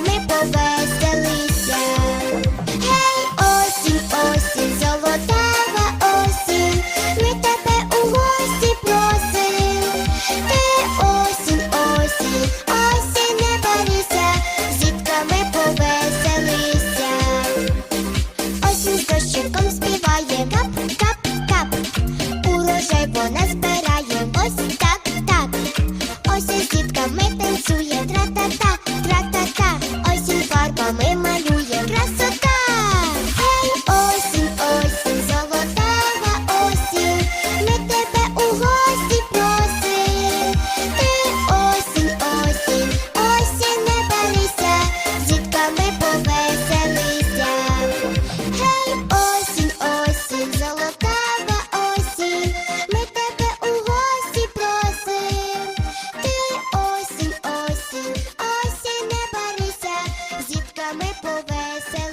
ми повеселися. Гей, осінь, осінь, золотава осінь, ми тебе у гості просим. Ти осінь, осінь, дощиком співає кап, кап, кап, урожай вона. Дітками повесели.